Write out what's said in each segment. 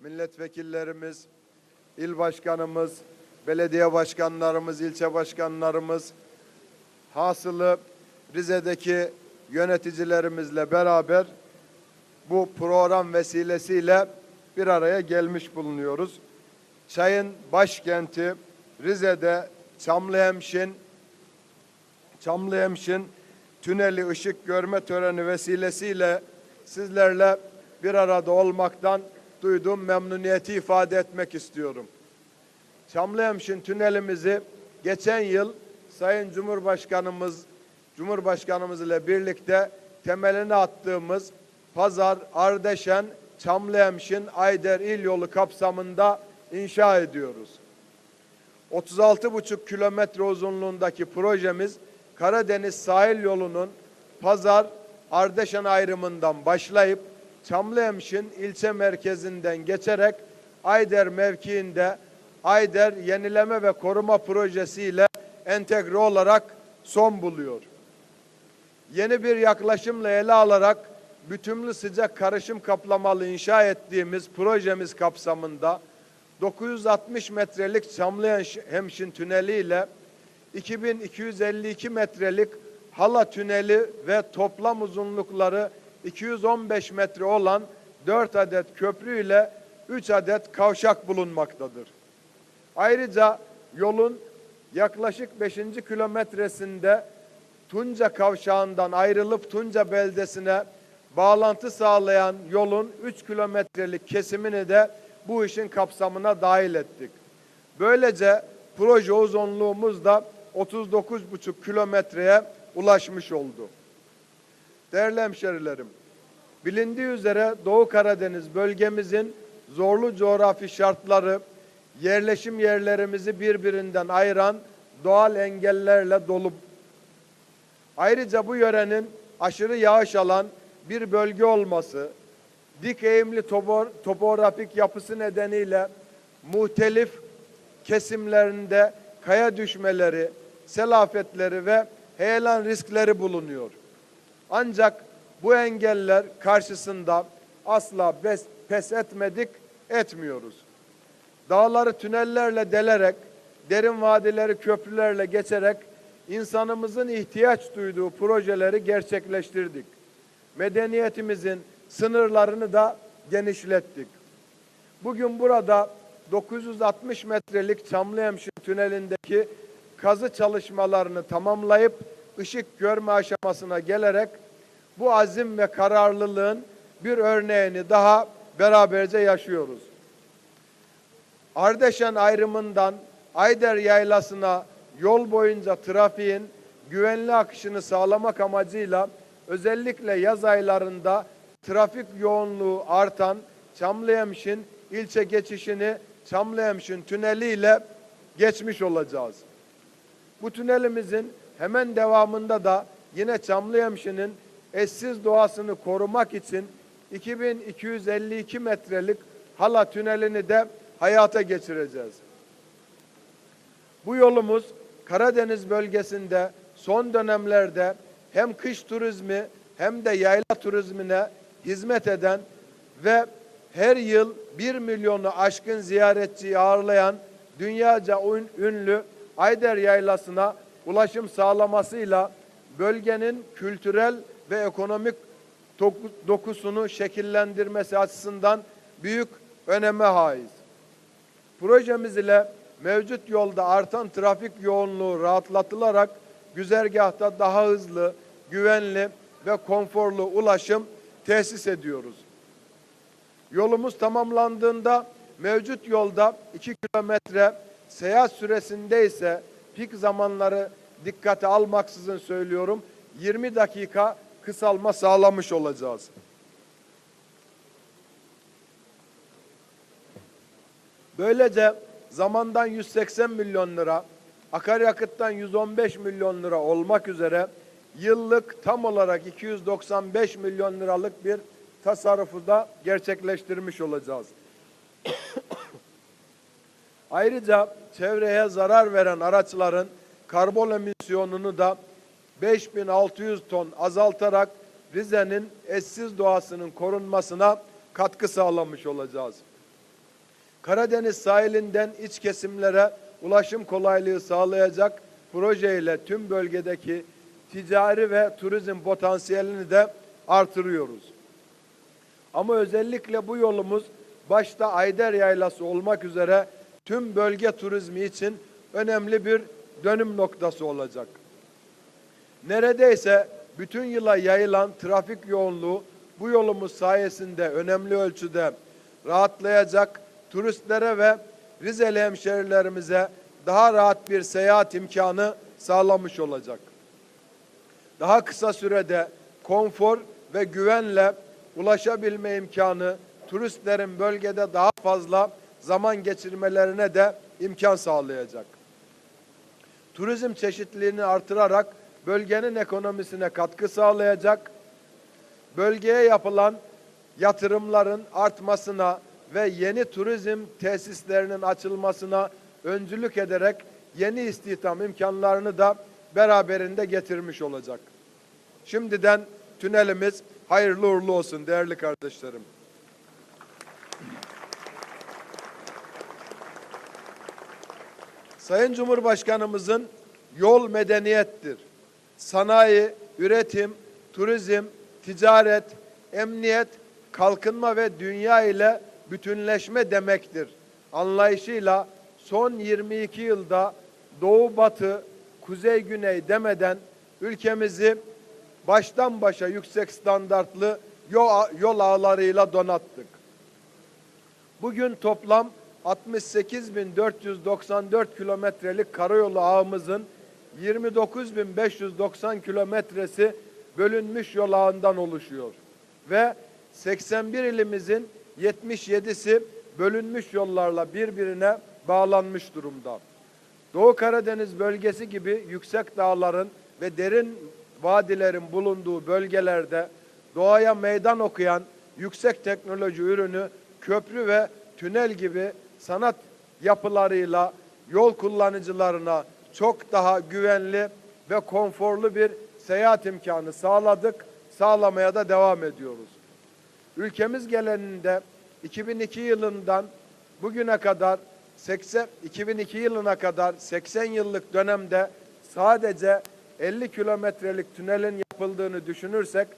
milletvekillerimiz, il başkanımız, belediye başkanlarımız, ilçe başkanlarımız, hasılı Rize'deki yöneticilerimizle beraber bu program vesilesiyle bir araya gelmiş bulunuyoruz. Çayın başkenti Rize'de Çamlıhemşin Çamlıhemşin tüneli ışık görme töreni vesilesiyle sizlerle bir arada olmaktan duyduğum memnuniyeti ifade etmek istiyorum. Çamlıhemşin tünelimizi geçen yıl Sayın Cumhurbaşkanımız Cumhurbaşkanımız ile birlikte temelini attığımız Pazar, Ardeşen, Çamlıhemşin, Ayder İl Yolu kapsamında inşa ediyoruz. 36,5 kilometre uzunluğundaki projemiz Karadeniz sahil yolunun Pazar Ardeşen ayrımından başlayıp Çamlıhemşin ilçe merkezinden geçerek Ayder mevkiinde Ayder yenileme ve koruma projesiyle entegre olarak son buluyor. Yeni bir yaklaşımla ele alarak bütünlü sıcak karışım kaplamalı inşa ettiğimiz projemiz kapsamında 960 metrelik Çamlıhemşin tüneli ile 2252 metrelik Hala tüneli ve toplam uzunlukları 215 metre olan 4 adet köprü ile 3 adet kavşak bulunmaktadır. Ayrıca yolun yaklaşık 5. kilometresinde Tunca kavşağından ayrılıp Tunca beldesine bağlantı sağlayan yolun 3 kilometrelik kesimini de bu işin kapsamına dahil ettik. Böylece proje uzunluğumuz da 39,5 kilometreye ulaşmış oldu. Değerli hemşerilerim, bilindiği üzere Doğu Karadeniz bölgemizin zorlu coğrafi şartları, yerleşim yerlerimizi birbirinden ayıran doğal engellerle dolu. Ayrıca bu yörenin aşırı yağış alan bir bölge olması, dik eğimli topografik yapısı nedeniyle muhtelif kesimlerinde kaya düşmeleri, sel afetleri ve heyelan riskleri bulunuyor. Ancak bu engeller karşısında asla pes etmedik, etmiyoruz. Dağları tünellerle delerek, derin vadileri köprülerle geçerek insanımızın ihtiyaç duyduğu projeleri gerçekleştirdik. Medeniyetimizin sınırlarını da genişlettik. Bugün burada 960 metrelik Çamlıhemşin tünelindeki kazı çalışmalarını tamamlayıp ışık görme aşamasına gelerek bu azim ve kararlılığın bir örneğini daha beraberce yaşıyoruz. Ardeşen ayrımından Ayder Yaylası'na yol boyunca trafiğin güvenli akışını sağlamak amacıyla özellikle yaz aylarında trafik yoğunluğu artan Çamlıhemşin ilçe geçişini Çamlıhemşin tüneli ile geçmiş olacağız. Bu tünelimizin hemen devamında da yine Çamlıhemşin'in eşsiz doğasını korumak için 2252 metrelik Hala tünelini de hayata geçireceğiz. Bu yolumuz Karadeniz bölgesinde son dönemlerde hem kış turizmi hem de yayla turizmine hizmet eden ve her yıl 1 milyonu aşkın ziyaretçiyi ağırlayan dünyaca ünlü Ayder Yaylası'na ulaşım sağlamasıyla bölgenin kültürel ve ekonomik dokusunu şekillendirmesi açısından büyük öneme haiz. Projemiz ile mevcut yolda artan trafik yoğunluğu rahatlatılarak güzergahta daha hızlı, güvenli ve konforlu ulaşım tesis ediyoruz. Yolumuz tamamlandığında mevcut yolda 2 kilometre seyahat süresinde ise pik zamanları dikkate almaksızın söylüyorum 20 dakika kısalma sağlamış olacağız. Böylece zamandan 180 milyon lira, akaryakıttan 115 milyon lira olmak üzere yıllık tam olarak 295 milyon liralık bir tasarrufu da gerçekleştirmiş olacağız. Ayrıca çevreye zarar veren araçların karbon emisyonunu da 5600 ton azaltarak Rize'nin eşsiz doğasının korunmasına katkı sağlamış olacağız. Karadeniz sahilinden iç kesimlere ulaşım kolaylığı sağlayacak projeyle tüm bölgedeki ticari ve turizm potansiyelini de artırıyoruz. Ama özellikle bu yolumuz başta Ayder Yaylası olmak üzere tüm bölge turizmi için önemli bir dönüm noktası olacak. Neredeyse bütün yıla yayılan trafik yoğunluğu bu yolumuz sayesinde önemli ölçüde rahatlayacak, turistlere ve Rizeli hemşerilerimize daha rahat bir seyahat imkanı sağlamış olacak. Daha kısa sürede konfor ve güvenle ulaşabilme imkanı turistlerin bölgede daha fazla zaman geçirmelerine de imkan sağlayacak. Turizm çeşitliliğini artırarak bölgenin ekonomisine katkı sağlayacak, bölgeye yapılan yatırımların artmasına ve yeni turizm tesislerinin açılmasına öncülük ederek yeni istihdam imkanlarını da beraberinde getirmiş olacak. Şimdiden tünelimiz hayırlı uğurlu olsun değerli kardeşlerim. Sayın Cumhurbaşkanımızın yol medeniyettir. Sanayi, üretim, turizm, ticaret, emniyet, kalkınma ve dünya ile bütünleşme demektir. Anlayışıyla son 22 yılda doğu batı, kuzey güney demeden ülkemizi baştan başa yüksek standartlı yol, ağlarıyla donattık. Bugün toplam 68.494 kilometrelik karayolu ağımızın 29.590 kilometresi bölünmüş yol ağından oluşuyor. Ve 81 ilimizin 77'si bölünmüş yollarla birbirine bağlanmış durumda. Doğu Karadeniz bölgesi gibi yüksek dağların ve derin vadilerin bulunduğu bölgelerde doğaya meydan okuyan yüksek teknoloji ürünü köprü ve tünel gibi sanat yapılarıyla yol kullanıcılarına çok daha güvenli ve konforlu bir seyahat imkanı sağladık, sağlamaya da devam ediyoruz. Ülkemiz geleninde 2002 yılından bugüne kadar 80 2002 yılına kadar 80 yıllık dönemde sadece 50 kilometrelik tünelin yapıldığını düşünürsek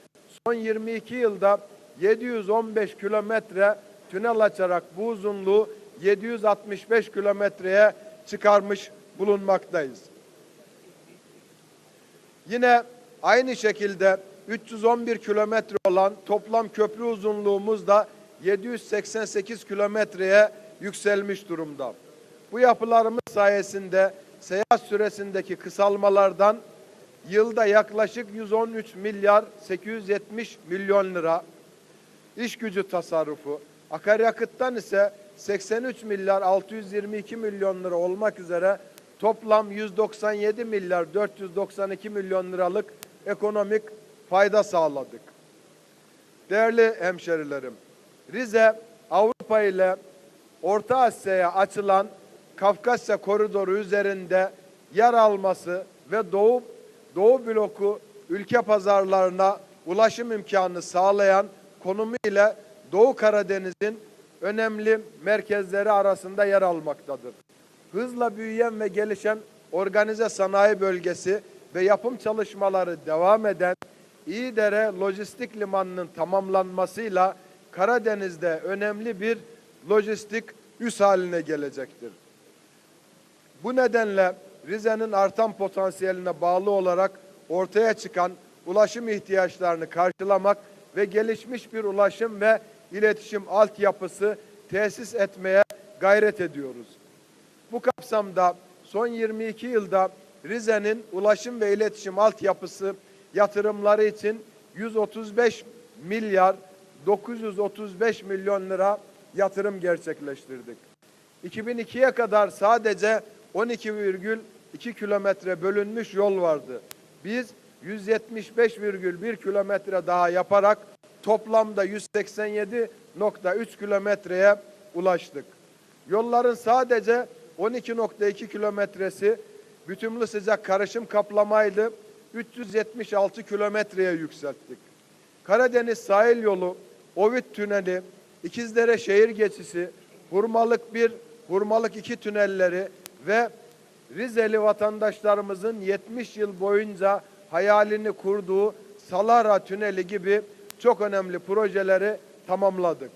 son 22 yılda 715 kilometre tünel açarak bu uzunluğu 765 kilometreye çıkarmış bulunmaktayız. Yine aynı şekilde 311 kilometre olan toplam köprü uzunluğumuz da 788 kilometreye yükselmiş durumda. Bu yapılarımız sayesinde seyahat süresindeki kısalmalardan yılda yaklaşık 113 milyar 870 milyon lira iş gücü tasarrufu, akaryakıttan ise 83 milyar 622 milyon lira olmak üzere toplam 197 milyar 492 milyon liralık ekonomik fayda sağladık. Değerli hemşerilerim, Rize Avrupa ile Orta Asya'ya açılan Kafkasya koridoru üzerinde yer alması ve Doğu Doğu bloku ülke pazarlarına ulaşım imkanı sağlayan konumu ile Doğu Karadeniz'in önemli merkezleri arasında yer almaktadır. Hızla büyüyen ve gelişen organize sanayi bölgesi ve yapım çalışmaları devam eden İyidere Lojistik Limanı'nın tamamlanmasıyla Karadeniz'de önemli bir lojistik üs haline gelecektir. Bu nedenle Rize'nin artan potansiyeline bağlı olarak ortaya çıkan ulaşım ihtiyaçlarını karşılamak ve gelişmiş bir ulaşım ve iletişim altyapısı tesis etmeye gayret ediyoruz. Bu kapsamda son 22 yılda Rize'nin ulaşım ve iletişim altyapısı yatırımları için 135 milyar 935 milyon lira yatırım gerçekleştirdik. 2002'ye kadar sadece 12,2 kilometre bölünmüş yol vardı. Biz 175,1 kilometre daha yaparak toplamda 187,3 kilometreye ulaştık. Yolların sadece 12,2 kilometresi bütünlü sıcak karışım kaplamaydı. 376 kilometreye yükselttik. Karadeniz sahil yolu, Ovid Tüneli, İkizdere şehir geçişi, Hurmalık 1, Hurmalık 2 tünelleri ve Rizeli vatandaşlarımızın 70 yıl boyunca hayalini kurduğu Salara Tüneli gibi çok önemli projeleri tamamladık.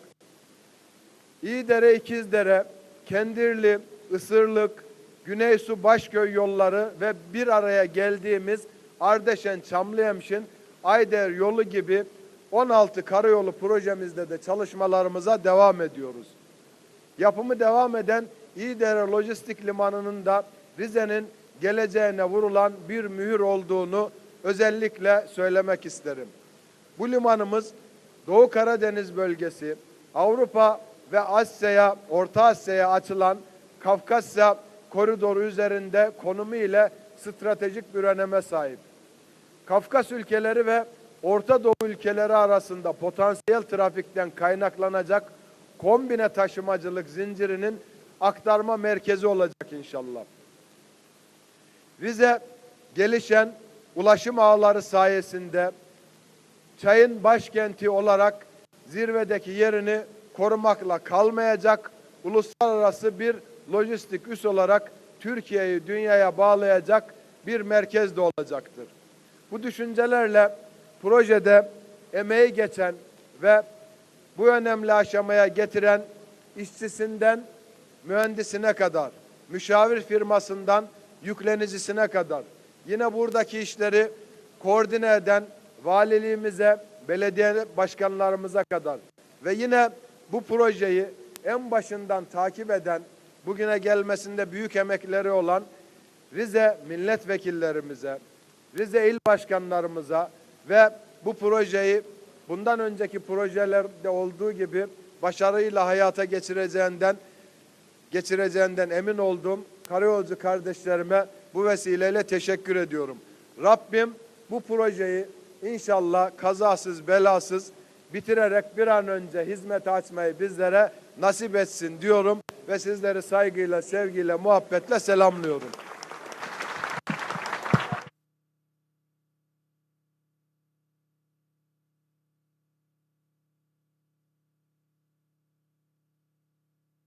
İyidere, İkizdere, Kendirli, Isırlık, Güneysu Başköy yolları ve bir araya geldiğimiz Ardeşen, Çamlıhemşin, Ayder yolu gibi 16 karayolu projemizde de çalışmalarımıza devam ediyoruz. Yapımı devam eden İyidere Lojistik Limanı'nın da Rize'nin geleceğine vurulan bir mühür olduğunu özellikle söylemek isterim. Bu limanımız Doğu Karadeniz bölgesi, Avrupa ve Asya'ya, Orta Asya'ya açılan Kafkasya koridoru üzerinde konumu ile stratejik bir öneme sahip. Kafkas ülkeleri ve Orta Doğu ülkeleri arasında potansiyel trafikten kaynaklanacak kombine taşımacılık zincirinin aktarma merkezi olacak inşallah. Rize gelişen ulaşım ağları sayesinde çayın başkenti olarak zirvedeki yerini korumakla kalmayacak, uluslararası bir lojistik üs olarak Türkiye'yi dünyaya bağlayacak bir merkez de olacaktır. Bu düşüncelerle projede emeği geçen ve bu önemli aşamaya getiren işçisinden mühendisine kadar, müşavir firmasından yüklenicisine kadar, yine buradaki işleri koordine eden valiliğimize, belediye başkanlarımıza kadar ve yine bu projeyi en başından takip eden, bugüne gelmesinde büyük emekleri olan Rize milletvekillerimize, Rize il başkanlarımıza ve bu projeyi bundan önceki projelerde olduğu gibi başarıyla hayata geçireceğinden geçireceğinden emin olduğum karayolcu kardeşlerime bu vesileyle teşekkür ediyorum. Rabbim bu projeyi inşallah kazasız belasız bitirerek bir an önce hizmete açmayı bizlere nasip etsin diyorum ve sizleri saygıyla, sevgiyle, muhabbetle selamlıyorum.